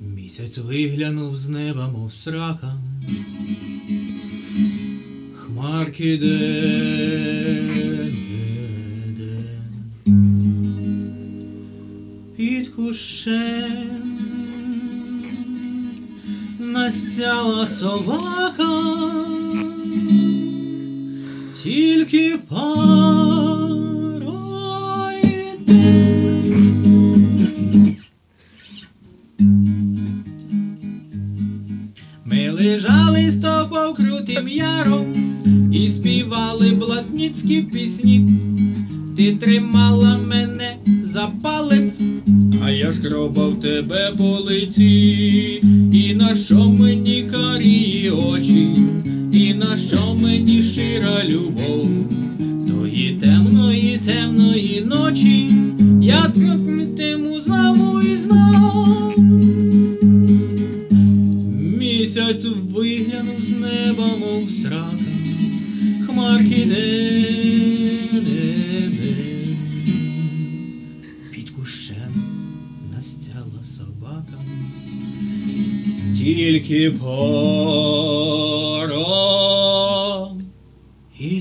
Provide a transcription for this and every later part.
Місяць виглянув з неба, мов срака. Хмарки де, де, настяла собака, тільки пара йде. Ми лежали з тобою крутим яром і співали блатницькі пісні. Ти тримала мене за палець, а я ж тебе по лиці. І на що мені любов, тої темної, темної ночі, я проклятиму знову і знов. Місяць виглянув з неба, мов срака, хмарки де. Під кущем настяла собака, тільки пара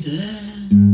there.